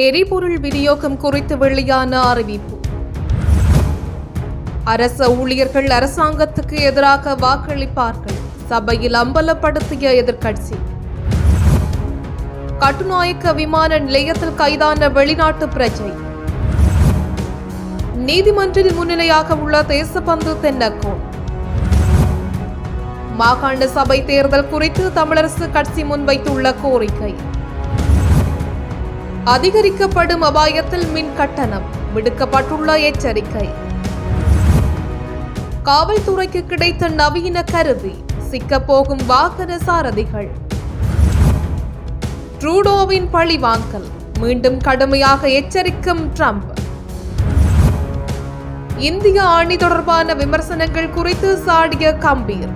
எரிபொருள் விநியோகம் குறித்து வெளியான அறிவிப்பு. அரச ஊழியர்கள் அரசாங்கத்துக்கு எதிராக வாக்களிப்பார்கள். சபையில் அம்பலப்படுத்திய எதிர்க்கட்சி. கட்டுநாயக்க விமான நிலையத்தில் கைதான வெளிநாட்டு பிரஜை. நீதிமன்றில் முன்னிலையாக உள்ள தேசபந்து தென்னக்கோன். மாகாண சபை தேர்தல் குறித்து தமிழரசு கட்சி முன்வைத்துள்ள கோரிக்கை. அதிகரிக்கப்படும் அபாயத்தில் மின் கட்டணம் விடுக்கப்பட்டுள்ள எச்சரிக்கை. காவல்துறைக்கு கிடைத்த நவீன கருவி சிக்கப்போகும் வாகன சாரதிகள். ட்ரூடோவின் பழிவாங்கல் மீண்டும் கடுமையாக எச்சரிக்கும் ட்ரம்ப். இந்திய அணி தொடர்பான விமர்சனங்கள் குறித்து சாடிய கம்பீர்.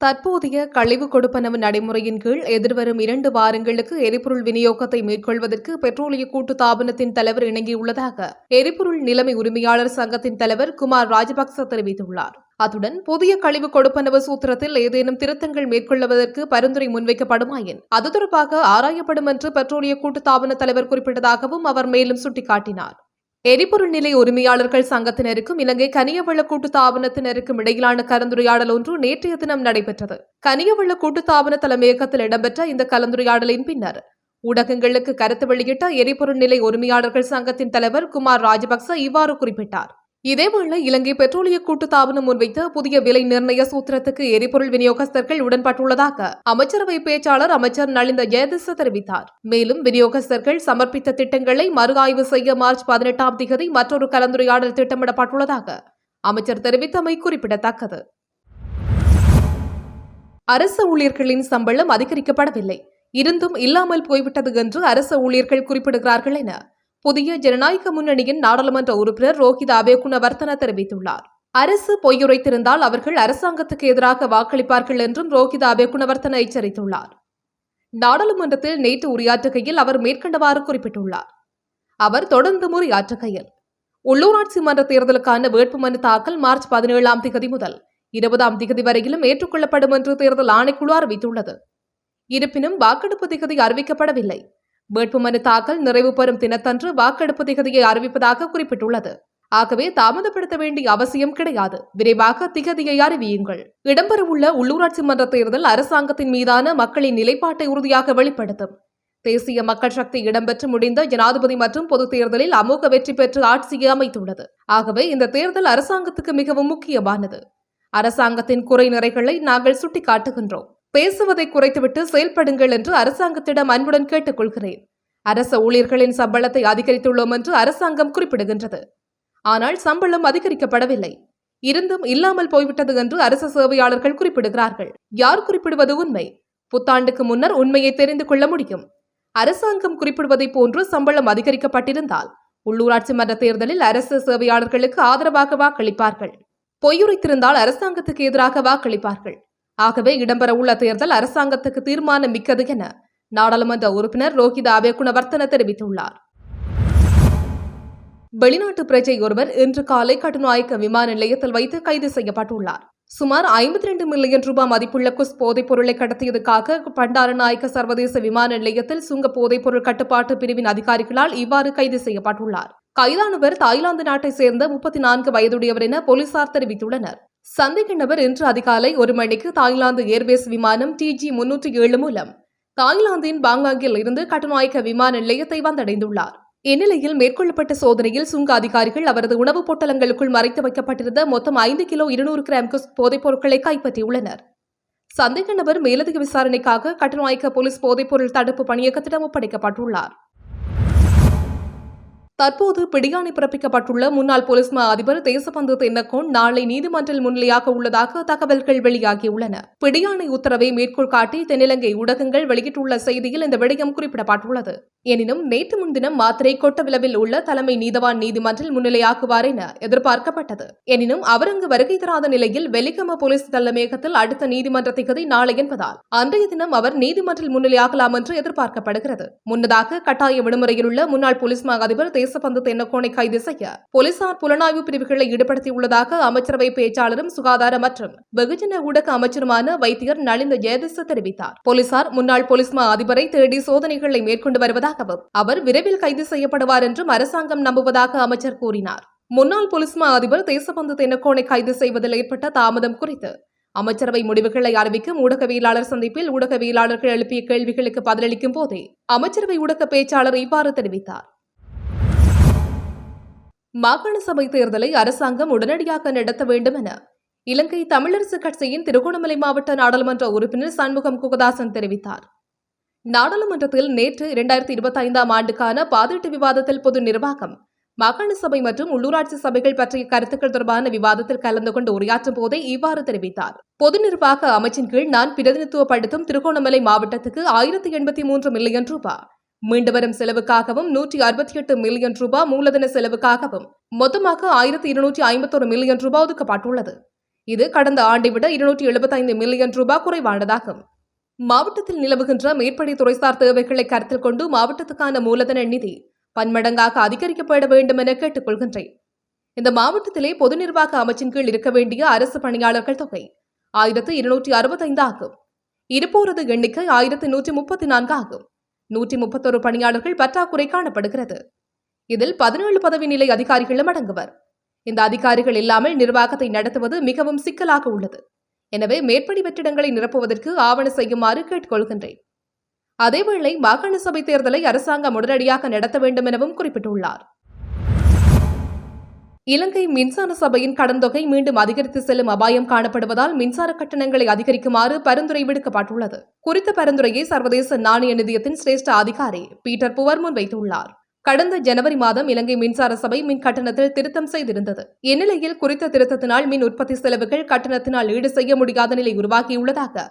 தற்போதைய கழிவு கொடுப்பனவு நடைமுறையின் கீழ் எதிர்வரும் இரண்டு வாரங்களுக்கு எரிபொருள் விநியோகத்தை மேற்கொள்வதற்கு பெட்ரோலிய கூட்டு தாபனத்தின் தலைவர் இணங்கியுள்ளதாக எரிபொருள் நிலைமை உரிமையாளர் சங்கத்தின் தலைவர் குமார் ராஜபக்ச தெரிவித்துள்ளார். அத்துடன் புதிய கழிவு கொடுப்பனவு சூத்திரத்தில் ஏதேனும் திருத்தங்கள் மேற்கொள்வதற்கு பரிந்துரை முன்வைக்கப்படுமாயின் அது தொடர்பாக ஆராயப்படும் என்று பெட்ரோலிய கூட்டு தாபன தலைவர் குறிப்பிட்டதாகவும் அவர் மேலும் சுட்டிக்காட்டினார். எரிபொருள் நிலை உரிமையாளர்கள் சங்கத்தினருக்கும் இலங்கை கனியவள கூட்டு தாபனத்தினருக்கும் இடையிலான கலந்துரையாடல் ஒன்று நேற்றைய தினம் நடைபெற்றது. கனியவள கூட்டு தாபன தலைமையகத்தில் இடம்பெற்ற இந்த கலந்துரையாடலின் பின்னர் ஊடகங்களுக்கு கருத்து வெளியிட்ட எரிபொருள் நிலை உரிமையாளர்கள் சங்கத்தின் தலைவர் குமார் ராஜபக்ச இவ்வாறு குறிப்பிட்டார். இதேவேளை இலங்கை பெட்ரோலிய கூட்டு தாபனம் முன்வைத்த புதிய விலை நிர்ணய சூத்திரத்துக்கு எரிபொருள் விநியோகஸ்தர்கள் உடன்பட்டுள்ளதாக அமைச்சரவை பேச்சாளர் அமைச்சர் நலிந்த ஜெயதிச தெரிவித்தார். மேலும் விநியோகஸ்தர்கள் சமர்ப்பித்த திட்டங்களை மறு ஆய்வு செய்ய மார்ச் பதினெட்டாம் தேதி மற்றொரு கலந்துரையாடல் திட்டமிடப்பட்டுள்ளதாக அமைச்சர் தெரிவித்தமை குறிப்பிடத்தக்கது. அரசு ஊழியர்களின் சம்பளம் அதிகரிக்கப்படவில்லை. இருந்தும் இல்லாமல் போய்விட்டது என்று அரசு ஊழியர்கள் குறிப்பிடுகிறார்கள் என புதிய ஜனநாயக முன்னணியின் நாடாளுமன்ற உறுப்பினர் ரோஹித் அபேகுணவர்த்தன தெரிவித்துள்ளார். அரசு பொய்யுரைத்திருந்தால் அவர்கள் அரசாங்கத்துக்கு எதிராக வாக்களிப்பார்கள் என்றும் ரோஹித் அபேகுணவர்த்தன எச்சரித்துள்ளார். நாடாளுமன்றத்தில் நேற்று உரையாற்றுகையில் அவர் மேற்கண்டவாறு குறிப்பிட்டுள்ளார். அவர் தொடர்ந்து உரையாற்றுகையில் உள்ளூராட்சி மன்ற தேர்தலுக்கான வேட்புமனு தாக்கல் மார்ச் பதினேழாம் திகதி முதல் இருபதாம் திகதி வரையிலும் ஏற்றுக்கொள்ளப்படும் என்று தேர்தல் ஆணைக்குழு அறிவித்துள்ளது. இருப்பினும் வாக்கெடுப்பு திகதி அறிவிக்கப்படவில்லை. வேட்புமனு தாக்கல் நிறைவு பெறும் தினத்தன்று வாக்கெடுப்பு திகதியை அறிவிப்பதாக குறிப்பிட்டுள்ளது. ஆகவே தாமதப்படுத்த வேண்டிய அவசியம் கிடையாது. விரைவாக திகதியை அறிவியுங்கள். இடம்பெறவுள்ள உள்ளூராட்சி மன்ற தேர்தல் அரசாங்கத்தின் மீதான மக்களின் நிலைப்பாட்டை உறுதியாக வெளிப்படுத்தும். தேசிய மக்கள் சக்தி இடம்பெற்று முடிந்த ஜனாதிபதி மற்றும் பொது தேர்தலில் அமோக வெற்றி பெற்று ஆட்சியை அமைத்துள்ளது. ஆகவே இந்த தேர்தல் அரசாங்கத்துக்கு மிகவும் முக்கியமானது. அரசாங்கத்தின் குறை நிறைகளை நாங்கள் சுட்டிக்காட்டுகின்றோம். பேசுவதை குறைத்துவிட்டு செயல்படுங்கள் என்று அரசாங்கத்திடம் அன்புடன் கேட்டுக்கொள்கிறேன். அரச ஊழியர்களின் சம்பளத்தை அதிகரித்துள்ளோம் என்று அரசாங்கம் குறிப்பிடுகின்றது. ஆனால் சம்பளம் அதிகரிக்கப்படவில்லை. இருந்தும் இல்லாமல் போய்விட்டது என்று அரசு சேவையாளர்கள் குறிப்பிடுகிறார்கள். யார் குறிப்பிடுவது உண்மை? புத்தாண்டுக்கு முன்னர் உண்மையை தெரிந்து கொள்ள முடியும். அரசாங்கம் குறிப்பிடுவதை போன்று சம்பளம் அதிகரிக்கப்பட்டிருந்தால் உள்ளூராட்சி மன்ற தேர்தலில் அரசு சேவையாளர்களுக்கு ஆதரவாக வாக்களிப்பார்கள். பொய்யுரைத்திருந்தால் அரசாங்கத்துக்கு எதிராக வாக்களிப்பார்கள். ஆகவே இடம்பெறவுள்ள தேர்தல் அரசாங்கத்துக்கு தீர்மானம் மிக்கது என நாடாளுமன்ற உறுப்பினர் ரோஹிதா அபேகுணவர்த்தன தெரிவித்துள்ளார். வெளிநாட்டு பிரஜை ஒருவர் இன்று காலை கட்டுநாயக்க விமான நிலையத்தில் வைத்து கைது செய்யப்பட்டுள்ளார். சுமார் ஐம்பத்தி ரெண்டு மில்லியன் ரூபாய் மதிப்புள்ள குஸ் போதைப் பொருளை கடத்தியதுக்காக பண்டாரநாயக்க சர்வதேச விமான நிலையத்தில் சுங்க போதைப் பொருள் கட்டுப்பாட்டு பிரிவின் அதிகாரிகளால் இவ்வாறு கைது செய்யப்பட்டுள்ளார். கைதானவர் தாய்லாந்து நாட்டை சேர்ந்த முப்பத்தி நான்கு வயதுடையவர் என போலீசார் தெரிவித்துள்ளனர். சந்தேக நபர் இன்று அதிகாலை ஒரு மணிக்கு தாய்லாந்து ஏர்வேஸ் விமானம் டிஜி முன்னூற்றி ஏழு மூலம் தாய்லாந்தின் பாங்காங்கில் இருந்து கட்டுநாயக்க விமான நிலையத்தை வந்தடைந்துள்ளார். இந்நிலையில் மேற்கொள்ளப்பட்ட சோதனையில் சுங்க அதிகாரிகள் அவரது உணவுப் பொட்டலங்களுக்குள் மறைத்து வைக்கப்பட்டிருந்த மொத்தம் ஐந்து கிலோ இருநூறு கிராம் குஸ் போதைப் பொருட்களை கைப்பற்றியுள்ளனர். சந்தேக நபர் மேலதிக விசாரணைக்காக கட்டுநாயக்க போலீஸ் போதைப்பொருள் தடுப்பு பணியகத்திடம் ஒப்படைக்கப்பட்டுள்ளார். தற்போது பிடியாணை பிறப்பிக்கப்பட்டுள்ள முன்னாள் போலீஸ் மா அதிபர் தேசபந்து தென்னக்கோன் நாளை நீதிமன்றில் முன்னிலையாக உள்ளதாக தகவல்கள் வெளியாகியுள்ளன. பிடியாணை உத்தரவை மேற்கோள் காட்டி தென்னிலங்கை ஊடகங்கள் வெளியிட்டுள்ள செய்தியில் இந்த விடயம் குறிப்பிடப்பட்டுள்ளது. எனினும் நேற்று முன்தினம் மாத்திரை கொட்டவிளவில் உள்ள தலைமை நீதவான் நீதிமன்றில் முன்னிலையாக்குவார் என எதிர்பார்க்கப்பட்டது. எனினும் அவர் அங்கு வருகை தராத நிலையில் வெலிகம போலீஸ் தலைமையகத்தில் அடுத்த நீதிமன்ற திகதி நாளை என்பதால் அன்றைய தினம் அவர் நீதிமன்றில் முன்னிலையாகலாம் என்று எதிர்பார்க்கப்படுகிறது. முன்னதாக கட்டாய விடுமுறையில் உள்ள முன்னாள் போலீஸ் மா அதிபர் தேச தேசபந்து தென்னக்கோனை கைது செய்ய போலீசார் புலனாய்வு பிரிவுகளை ஈடுபடுத்தியுள்ளதாக அமைச்சரவை பேச்சாளரும் சுகாதார மற்றும் வெகுஜன ஊடக அமைச்சருமான வைத்தியர் நளிந்த ஜெயதிச தெரிவித்தார். போலீசார் முன்னாள் போலீஸ் மா அதிபரை தேடி சோதனைகளை மேற்கொண்டு வருவதாகவும் அவர் விரைவில் கைது செய்யப்படுவார் என்றும் அரசாங்கம் நம்புவதாக அமைச்சர் கூறினார். முன்னாள் போலீஸ் மா அதிபர் தேசபந்து தென்னக்கோனை கைது செய்வதில் ஏற்பட்ட தாமதம் குறித்து அமைச்சரவை முடிவுகளை அறிவிக்கும் ஊடகவியலாளர் சந்திப்பில் ஊடகவியலாளர்கள் எழுப்பிய கேள்விகளுக்கு பதிலளிக்கும் போதே அமைச்சரவை ஊடக பேச்சாளர் இவ்வாறு தெரிவித்தார். மாகாண சபை தேர்தலை அரசாங்கம் உடனடியாக நடத்த வேண்டும் என இலங்கை தமிழரசு கட்சியின் திருகோணமலை மாவட்ட நாடாளுமன்ற உறுப்பினர் சண்முகம் குகதாசன் தெரிவித்தார். நாடாளுமன்றத்தில் நேற்று இரண்டாயிரத்தி இருபத்தி ஐந்தாம் ஆண்டுக்கான பாதீட்டு விவாதத்தில் பொது நிர்வாகம் மாகாண சபை மற்றும் உள்ளூராட்சி சபைகள் பற்றிய கருத்துக்கள் தொடர்பான விவாதத்தில் கலந்து கொண்டு உரையாற்றும் போதே இவ்வாறு தெரிவித்தார். பொது நிர்வாக அமைச்சின் கீழ் நான் பிரதிநிதித்துவப்படுத்தும் திருகோணமலை மாவட்டத்துக்கு ஆயிரத்தி எண்பத்தி மூன்று மில்லியன் ரூபாய் மீண்டு வரும் செலவுக்காகவும் நூற்றி அறுபத்தி எட்டு மில்லியன் ரூபாய் மூலதன செலவுக்காகவும் மொத்தமாக ஆயிரத்தி இருநூற்றி ஐம்பத்தொரு மில்லியன் ரூபாய் ஒதுக்கப்பட்டுள்ளது. இது கடந்த ஆண்டை விட இருநூற்றி எழுபத்தைந்து மில்லியன் ரூபாய் குறைவானதாகும். மாவட்டத்தில் நிலவுகின்ற மேற்படி துறைசார் தேவைகளை கருத்தில் கொண்டு மாவட்டத்துக்கான மூலதன நிதி பன்மடங்காக அதிகரிக்கப்பட வேண்டும் என கேட்டுக்கொள்கின்றேன். இந்த மாவட்டத்திலே பொது நிர்வாக அமைச்சின் கீழ் இருக்க வேண்டிய அரசு பணியாளர்கள் தொகை ஆயிரத்து இருநூற்றி அறுபத்தைந்து ஆகும். இருப்போரது எண்ணிக்கை ஆயிரத்து நூற்றி முப்பத்தி நான்கு ஆகும். நூற்றி முப்பத்தொரு பணியாளர்கள் பற்றாக்குறை காணப்படுகிறது. இதில் பதினேழு பதவி நிலை அதிகாரிகளும் அடங்குவர். இந்த அதிகாரிகள் இல்லாமல் நிர்வாகத்தை நடத்துவது மிகவும் சிக்கலாக உள்ளது. எனவே மேற்படி வெற்றிடங்களை நிரப்புவதற்கு ஆவண செய்யுமாறு கேட்டுக்கொள்கின்றேன். அதேவேளை மாகாண சபை தேர்தலை அரசாங்கம் உடனடியாக நடத்த வேண்டும் எனவும் குறிப்பிட்டுள்ளார். இலங்கை மின்சார சபையின் கடன் தொகை மீண்டும் அதிகரித்து செல்லும் அபாயம் காணப்படுவதால் மின்சார கட்டணங்களை அதிகரிக்குமாறு பரிந்துரை விடுக்கப்பட்டுள்ளது. குறித்த பரிந்துரையை சர்வதேச நாணய நிதியத்தின் சிரேஷ்ட அதிகாரி பீட்டர் புவர் முன்வைத்துள்ளார். கடந்த ஜனவரி மாதம் இலங்கை மின்சார சபை மின் கட்டணத்தில் திருத்தம் செய்திருந்தது. இந்நிலையில் குறித்த திருத்தத்தினால் மின் உற்பத்தி செலவுகள் கட்டணத்தினால் ஈடு செய்ய முடியாத நிலை உருவாகியுள்ளதாக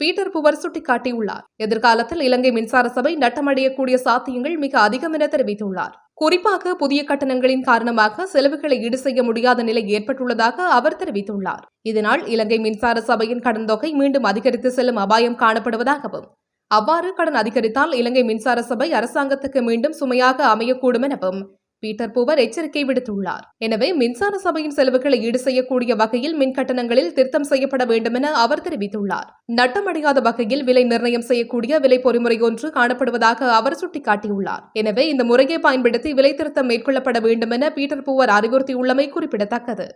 பீட்டர் புவர் சுட்டிக்காட்டியுள்ளார். எதிர்காலத்தில் இலங்கை மின்சார சபை நட்டமடையக்கூடிய சாத்தியங்கள் மிக அதிகம் என தெரிவித்துள்ளார். குறிப்பாக புதிய கட்டணங்களின் காரணமாக செலவுகளை ஈடு செய்ய முடியாத நிலை ஏற்பட்டுள்ளதாக அவர் தெரிவித்துள்ளார். இதனால் இலங்கை மின்சார சபையின் கடன் தொகை மீண்டும் அதிகரித்து செல்லும் அபாயம் காணப்படுவதாகவும் அவ்வாறு கடன் அதிகரித்தால் இலங்கை மின்சார சபை அரசாங்கத்துக்கு மீண்டும் சுமையாக அமையக்கூடும் எனவும் பீட்டர் பூவர் எச்சரிக்கை விடுத்துள்ளார். எனவே மின்சார சபையின் செலவுகளை ஈடு செய்யக்கூடிய வகையில் மின் கட்டணங்களில் திருத்தம் செய்யப்பட வேண்டும் என அவர் தெரிவித்துள்ளார். நட்டமடையாத வகையில் விலை நிர்ணயம் செய்யக்கூடிய விலை பொறிமுறை ஒன்று காணப்படுவதாக அவர் சுட்டிக்காட்டியுள்ளார். எனவே இந்த முறையை பயன்படுத்தி விலை திருத்தம் மேற்கொள்ளப்பட வேண்டும் என பீட்டர் பூவர் அறிவுறுத்தியுள்ளமை குறிப்பிடத்தக்கது.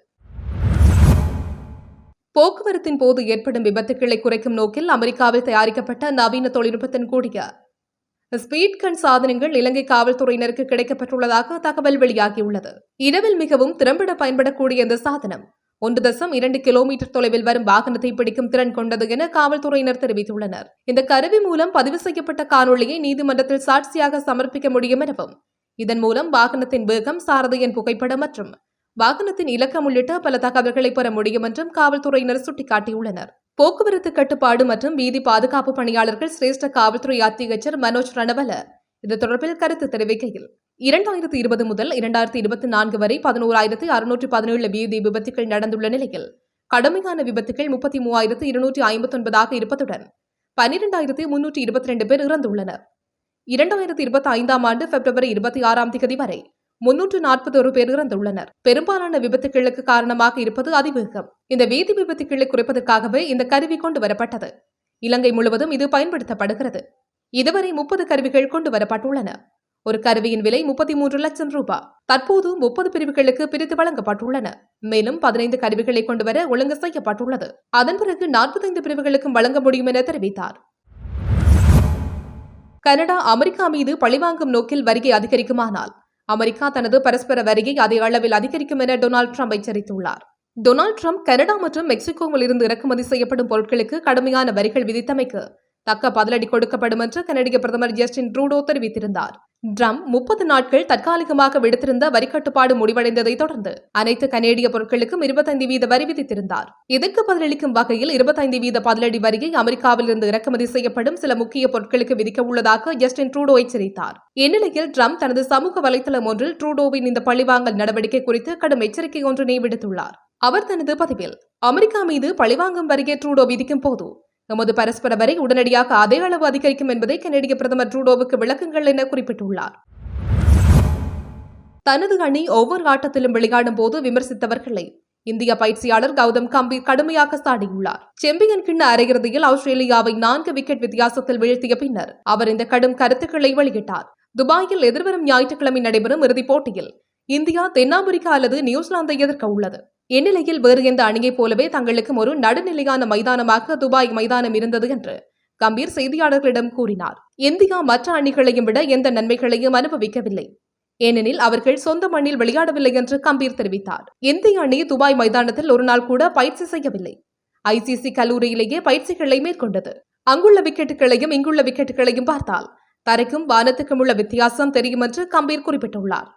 போக்குவரத்தின் போது ஏற்படும் விபத்துக்களை குறைக்கும் நோக்கில் அமெரிக்காவில் தயாரிக்கப்பட்ட நவீன தொழில்நுட்பத்தின் கூடிய ஸ்பீட் கண் சாதனங்கள் இலங்கை காவல்துறையினருக்கு கிடைக்கப்பட்டுள்ளதாக தகவல் வெளியாகியுள்ளது. இரவில் மிகவும் திறம்பட பயன்படக்கூடிய இந்த சாதனம் ஒன்று தசம் இரண்டு கிலோமீட்டர் தொலைவில் வரும் வாகனத்தை பிடிக்கும் திறன் கொண்டது என காவல்துறையினர் தெரிவித்துள்ளனர். இந்த கருவி மூலம் பதிவு செய்யப்பட்ட காணொளியை நீதிமன்றத்தில் சாட்சியாக சமர்ப்பிக்க முடியும் எனவும் இதன் மூலம் வாகனத்தின் வேகம் சாரதியின் புகைப்படம் மற்றும் வாகனத்தின் இலக்கம் உள்ளிட்ட பல தகவல்களை பெற முடியும் என்றும் காவல்துறையினர் சுட்டிக்காட்டியுள்ளனர். போக்குவரத்து கட்டுப்பாடு மற்றும் வீதி பாதுகாப்பு பணியாளர்கள் சிரேஷ்ட காவல்துறை அத்தியட்சர் மனோஜ் ரணவல இது தொடர்பில் கருத்து தெரிவிக்கையில் இரண்டாயிரத்தி இருபது முதல் இரண்டாயிரத்தி இருபத்தி நான்கு வரை பதினோராயிரத்தி அறுநூற்று பதினேழு வீதி விபத்துகள் நடந்துள்ள நிலையில் கடுமையான விபத்துகள் முப்பத்தி மூவாயிரத்து இருநூற்றி ஐம்பத்தொன்பதாக இருப்பதுடன் பன்னிரெண்டாயிரத்தி முன்னூற்றி இருபத்தி ரெண்டு பேர் இறந்துள்ளனர். இரண்டாயிரத்தி இருபத்தி ஐந்தாம் ஆண்டு பிப்ரவரி இருபத்தி ஆறாம் தேதி வரை முன்னூற்று நாற்பது ஒரு பேர் இறந்துள்ளனர். பெரும்பாலான விபத்துகளுக்கு காரணமாக இருப்பது அதிவேகம். இந்த வீதி விபத்துகளை குறைப்பதற்காகவே இந்த கருவி கொண்டு வரப்பட்டது. இலங்கை முழுவதும் இது பயன்படுத்தப்படுகிறது. இதுவரை முப்பது கருவிகள் கொண்டு வரப்பட்டுள்ளன. ஒரு கருவியின் விலை முப்பத்தி மூன்று லட்சம் ரூபாய் தற்போது முப்பது பிரிவுகளுக்கு பிரித்து வழங்கப்பட்டுள்ளன. மேலும் பதினைந்து கருவிகளை கொண்டு வர ஒழுங்கு செய்யப்பட்டுள்ளது. அதன் பிறகு நாற்பத்தைந்து பிரிவுகளுக்கும் வழங்க முடியும் என தெரிவித்தார். கனடா அமெரிக்கா மீது பழிவாங்கும் நோக்கில் வரியை அதிகரிக்குமானால் அமெரிக்கா தனது பரஸ்பர வரியை அதே அளவில் அதிகரிக்கும் என டொனால்டு ட்ரம்ப் எச்சரித்துள்ளார் டொனால்டு ட்ரம்ப் கனடா மற்றும் மெக்சிகோவில் இருந்து இறக்குமதி செய்யப்படும் பொருட்களுக்கு கடுமையான வரிகள் விதித்தமைக்கு தக்க பதிலடி கொடுக்கப்படும் என்று கனடிய பிரதமர் ஜஸ்டின் ட்ரூடோ தெரிவித்திருந்தார். ட்ரம்ப் முப்பது நாட்கள் தற்காலிகமாக விடுத்திருந்த வரிக்கட்டுப்பாடு முடிவடைந்ததை தொடர்ந்து அனைத்து கனேடிய பொருட்களுக்கும் இருபத்தைந்து வீத வரி விதித்திருந்தார். இதற்கு பதிலளிக்கும் வகையில் இருபத்தைந்து வீத பதிலடி வரியை அமெரிக்காவிலிருந்து இறக்குமதி செய்யப்படும் சில முக்கிய பொருட்களுக்கு விதிக்க உள்ளதாக ஜஸ்டின் ட்ரூடோ எச்சரித்தார். இந்நிலையில் ட்ரம்ப் தனது சமூக வலைதளம் ஒன்றில் ட்ரூடோவின் இந்த பழிவாங்கல் நடவடிக்கை குறித்து கடும் எச்சரிக்கை ஒன்றினை விடுத்துள்ளார். அவர் தனது பதிவில் அமெரிக்கா மீது பழிவாங்கும் வரியை ட்ரூடோ விதிக்கும் போது எமது பரஸ்பர வரை உடனடியாக அதே அளவு அதிகரிக்கும் என்பதை கனடிய பிரதமர் ட்ரூடோவுக்கு விளக்குங்கள் என குறிப்பிட்டுள்ளார். தனது அணி ஒவ்வொரு ஆட்டத்திலும் விளையாடும் போது விமர்சித்தவர்களை இந்திய பயிற்சியாளர் கௌதம் கம்பீர் கடுமையாக சாடியுள்ளார். செம்பியன் கிண்ண அரையிறுதியில் ஆஸ்திரேலியாவை நான்கு விக்கெட் வித்தியாசத்தில் வீழ்த்திய பின்னர் அவர் இந்த கடும் கருத்துக்களை வெளியிட்டார். துபாயில் எதிர்வரும் ஞாயிற்றுக்கிழமை நடைபெறும் இறுதிப் போட்டியில் இந்தியா தென்னாப்பிரிக்கா அல்லது நியூசிலாந்தை எதிர்க்க உள்ளது. இந்நிலையில் வேறு எந்த அணியைப் போலவே தங்களுக்கும் ஒரு நடுநிலையான மைதானமாக துபாய் மைதானம் இருந்தது என்று கம்பீர் செய்தியாளர்களிடம் கூறினார். இந்தியா மற்ற அணிகளையும் விட எந்த நன்மைகளையும் அனுபவிக்கவில்லை. ஏனெனில் அவர்கள் சொந்த மண்ணில் விளையாடவில்லை என்று கம்பீர் தெரிவித்தார். இந்திய அணி துபாய் மைதானத்தில் ஒரு நாள் கூட பயிற்சி செய்யவில்லை. ஐசிசி கல்லூரியிலேயே பயிற்சிகளை மேற்கொண்டது. அங்குள்ள விக்கெட்டுகளையும் இங்குள்ள விக்கெட்டுகளையும் பார்த்தால் தரைக்கும் வானத்துக்கும் உள்ள வித்தியாசம் தெரியும் என்று கம்பீர் குறிப்பிட்டுள்ளார்.